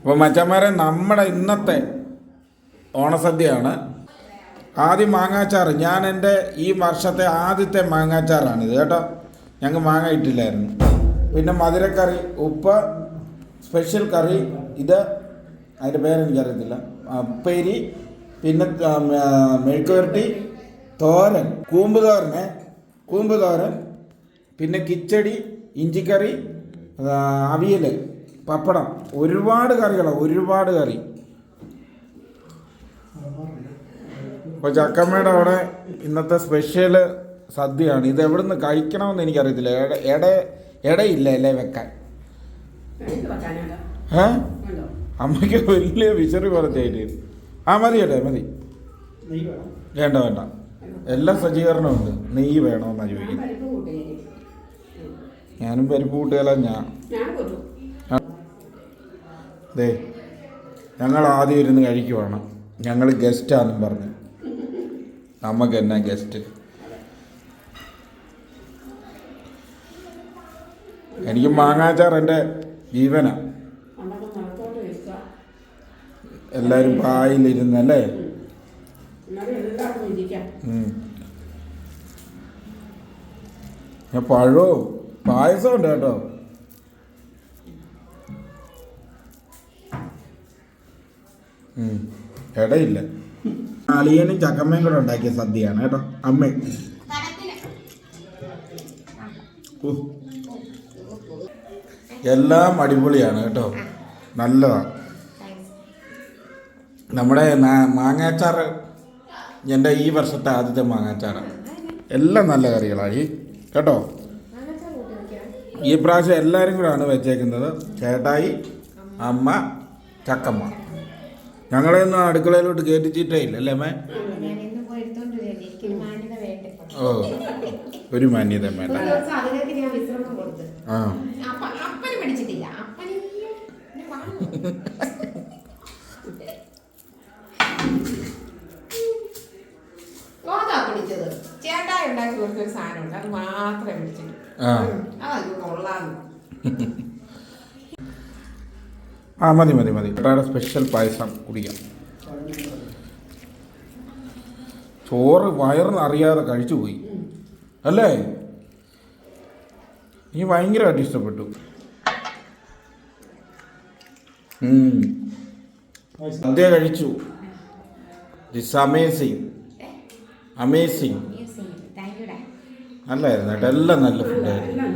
അപ്പോൾ മച്ചന്മാരെ നമ്മുടെ ഇന്നത്തെ ഓണസദ്യയാണ്. ആദ്യം മാങ്ങാച്ചാറ്. ഞാൻ എന്റെ ഈ വർഷത്തെ ആദ്യത്തെ മാങ്ങാച്ചാറാണിത് കേട്ടോ. ഞങ്ങൾക്ക് മാങ്ങ ഇട്ടില്ലായിരുന്നു പിന്നെ മധുരക്കറി ഉപ്പ് സ്പെഷ്യൽ കറി ഇത് അതിന്റെ പേരെനിക്കറിയത്തില്ല ഉപ്പേരി പിന്നെ മെഴുക്കുവരട്ടി തോരൻ കൂമ്പ് തോരനെ കൂമ്പ് തോരൻ പിന്നെ കിച്ചടി ഇഞ്ചിക്കറി അവിയൽ പപ്പടം. ഒരുപാട് കറികളാണ് ഒരുപാട് കറി. അപ്പോൾ ചക്കമ്മയുടെ അവിടെ ഇന്നത്തെ സ്പെഷ്യൽ സദ്യയാണ്. ഇത് എവിടെ നിന്ന് കഴിക്കണമെന്ന് എനിക്കറിയത്തില്ല. എട ഇടയില്ല അല്ലേ വെക്കാൻ? ഏ? അമ്മയ്ക്ക് വലിയ വിശറി കുറച്ചായിട്ട് ആ മതി ചേട്ടാ മതി. വേണ്ട വേണ്ട. എല്ലാ സജ്ജീകരണവും ഉണ്ട്. നെയ്യ് വേണമെന്നാണ് ചോദിക്കുന്നത്. ഞാനും പരിപ്പ് കൂട്ടുകയല്ല? ഞാൻ ദേ ഞങ്ങൾ ആദ്യം ഇരുന്ന് കഴിക്കുവാണ്. ഞങ്ങൾ ഗസ്റ്റാന്നും പറഞ്ഞു. നമുക്ക് എന്നാ ഗസ്റ്റ്? എനിക്ക് മാങ്ങാച്ചാർ എന്റെ ജീവനാ. പണ്ടൊക്കെ നടത്തോട്ട് വെക്കുക എല്ലാവരും പായിലിരുന്നല്ലേ പഴവും പായസം ഉണ്ട് കേട്ടോ. ഇടയില്ല അളിയനും ചക്കമ്മയും കൂടെ ഉണ്ടാക്കിയ സദ്യയാണ് കേട്ടോ. അമ്മ. എല്ലാം അടിപൊളിയാണ് കേട്ടോ. നല്ലതാണ് നമ്മുടെ മാങ്ങാച്ചാറ് എന്റെ ഈ വർഷത്തെ ആദ്യത്തെ മാങ്ങാച്ചാറാണ് എല്ലാം നല്ല കറികളാണ് ഈ കേട്ടോ? ഈ പ്രാവശ്യം എല്ലാവരും കൂടെയാണ് വെച്ചേക്കുന്നത് ചേട്ടായി അമ്മ ചക്കമ്മ. ഞങ്ങളെയൊന്നും അടുക്കളയിലോട്ട് കയറ്റിച്ചിട്ടേ ഇല്ല അല്ലേ മേ. ഓ ഒരു മാന്യത വേണ്ട ചേട്ടാ. ആ. ചേട്ടായി ഉണ്ടാക്കി കൊടുത്തൊരു സാധനമുണ്ട് അത് മാത്രമേ പിടിച്ചിട്ടു ആ. അത് കൊള്ളാന്ന് ആ മതി മതി മതി. ചേട്ടായുടെ സ്പെഷ്യൽ പായസം കുടിക്കാം. ചോറ് വയറിന് അറിയാതെ കഴിച്ചു പോയി. അല്ലേ? നീ ഭയങ്കരമായിട്ട് ഇഷ്ടപ്പെട്ടു. സദ്യ കഴിച്ചു. ഇറ്റ്സ് അമേസിങ് അമേസിങ് നല്ലായിരുന്നു കേട്ടോ. എല്ലാം നല്ല ഫുഡായിരുന്നു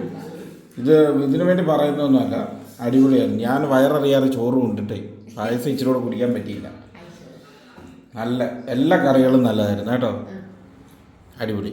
ഇത് ഇതിനു വേണ്ടി പറയുന്നൊന്നുമല്ല അടിപൊളിയായിരുന്നു ഞാൻ വയററിയാതെ ചോറ് കൊണ്ടിട്ടേ. പായസം ഇച്ചിരി കൂടെ കുടിക്കാൻ പറ്റിയില്ല. നല്ല എല്ലാ കറികളും നല്ലതായിരുന്നു കേട്ടോ. അടിപൊളി.